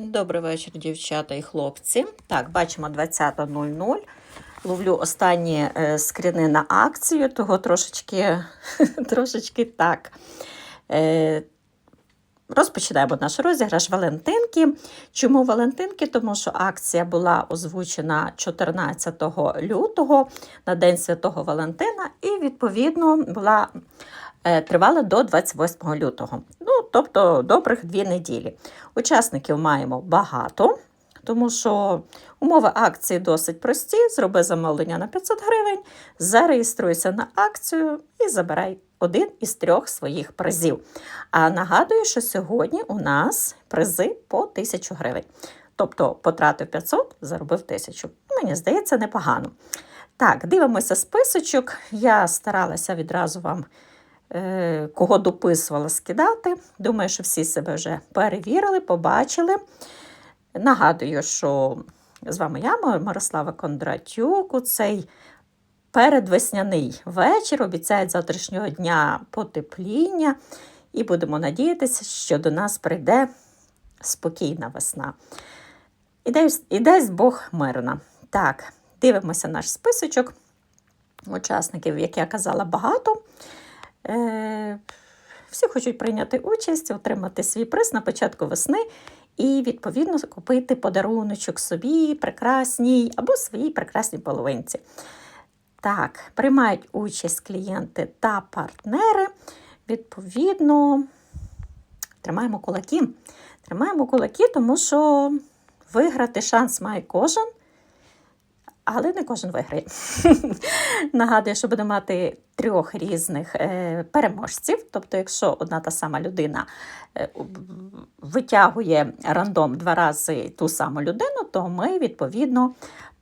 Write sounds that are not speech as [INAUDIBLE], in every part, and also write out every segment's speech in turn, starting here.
Добрий вечір, дівчата і хлопці. Так, бачимо 20.00. Ловлю останні е, скріни на акцію, того трошечки, [LAUGHS] трошечки так. Е, Розпочинаємо наш розіграш Валентинки. Чому Валентинки? Тому що акція була озвучена 14 лютого на День Святого Валентина, і, відповідно, була е, тривала до 28 лютого. Ну, тобто добрих дві неділі. Учасників маємо багато, тому що умови акції досить прості. Зроби замовлення на 500 гривень, зареєструйся на акцію і забирай один із трьох своїх призів. А нагадую, що сьогодні у нас призи по 1000 гривень. Тобто потратив 500, заробив 1000. Мені здається, непогано. Так, дивимося списочок. Я старалася відразу вам кого дописувала скидати. Думаю, що всі себе вже перевірили, побачили. Нагадую, що з вами я, Мирослава Кондратюк, у цей передвесняний вечір. Обіцяють завтрашнього дня потепління, і будемо надіятися, що до нас прийде спокійна весна. І дасть, Бог мирна. Так, дивимося наш списочок. Учасників, як я казала, багато. Е, всі хочуть прийняти участь, отримати свій приз на початку весни і, відповідно, купити подаруночок собі, прекрасній або своїй прекрасній половинці. Так, приймають участь клієнти та партнери. Відповідно, тримаємо кулаки. Тримаємо кулаки, тому що виграти шанс має кожен. Але не кожен виграє. [LAUGHS] Нагадую, що буде мати трьох різних е, переможців. Тобто, якщо одна та сама людина е, витягує рандом два рази ту саму людину, то ми, відповідно,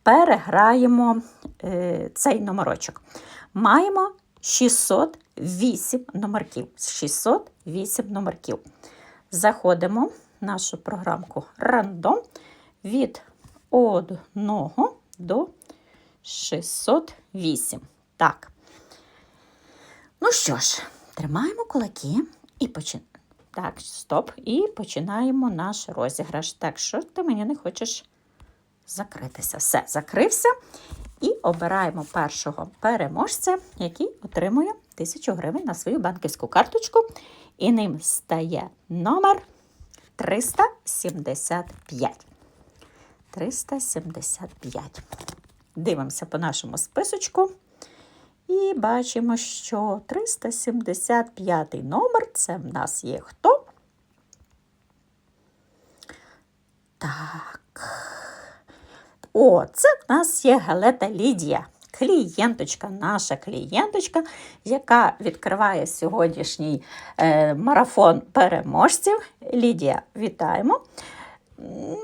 переграємо е, цей номерочок. Маємо 608 номерків. 608 номерків. Заходимо в нашу програмку рандом від одного до 608. Так. Ну що ж, тримаємо кулаки і починаємо. Так, стоп. І починаємо наш розіграш. Так, що ти мені не хочеш закритися? Все, закрився. І обираємо першого переможця, який отримує 1000 гривень на свою банківську карточку. І ним стає номер 375. 375. Дивимося по нашому списочку. І бачимо, що 375 номер це в нас є хто? Так. О, це в нас є Галета Лідія. Клієнточка, наша клієнточка, яка відкриває сьогоднішній е, марафон переможців. Лідія, вітаємо!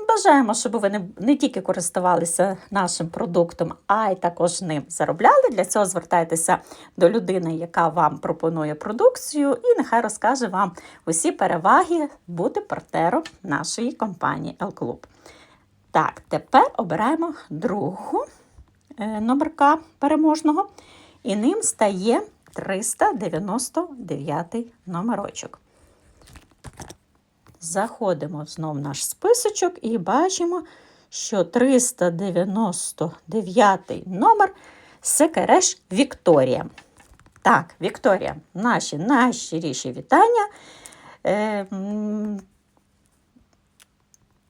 Бажаємо, щоб ви не, не тільки користувалися нашим продуктом, а й також ним заробляли. Для цього звертайтеся до людини, яка вам пропонує продукцію, і нехай розкаже вам усі переваги бути партнером нашої компанії L-Club. Так, тепер обираємо другу е, номерка переможного, і ним стає 399 номерочок. Заходимо знову в наш списочок і бачимо, що 399 номер Секереш Вікторія. Так, Вікторія, наші найщиріші вітання. Е,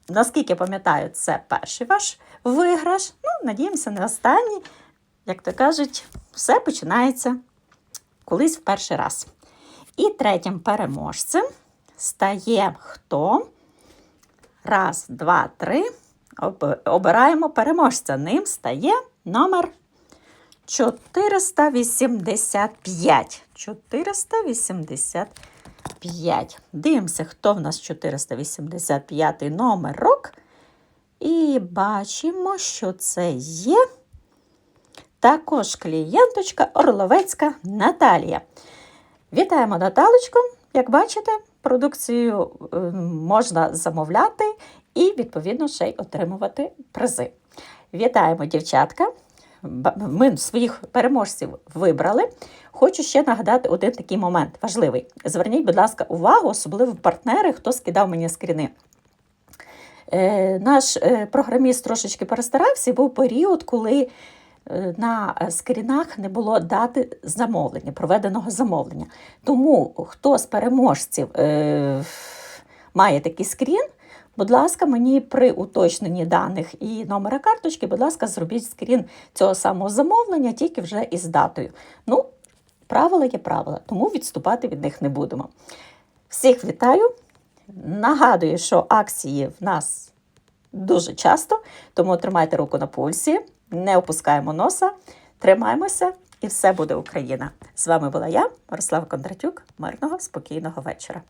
Наскільки пам'ятаю, це перший ваш виграш. Ну, надіємося, не останній. Як то кажуть, все починається колись в перший раз. І третім переможцем стає хто? Раз, два, три. Обираємо переможця. Ним стає номер 485. 485. Дивимося, хто в нас 485 номерок. І бачимо, що це є також клієнточка Орловецька Наталія. Вітаємо Наталочку! Як бачите, продукцію е, можна замовляти і, відповідно, ще й отримувати призи. Вітаємо, дівчатка! Ми своїх переможців вибрали. Хочу ще нагадати один такий момент важливий. Зверніть, будь ласка, увагу, особливо партнери, хто скидав мені скріни. Е, Наш е, програміст трошечки перестарався, був період, коли на е, скрінах не було дати замовлення, проведеного замовлення. Тому хто з переможців е, має такий скрін, будь ласка, мені при уточненні даних і номера карточки, будь ласка, зробіть скрін цього самого замовлення, тільки вже із датою. Ну, правила є правила, тому відступати від них не будемо. Всіх вітаю! Нагадую, що акції в нас дуже часто, тому тримайте руку на пульсі, не опускаємо носа, тримаємося і все буде Україна. З вами була я, Мирослава Кондратюк. Мирного, спокійного вечора.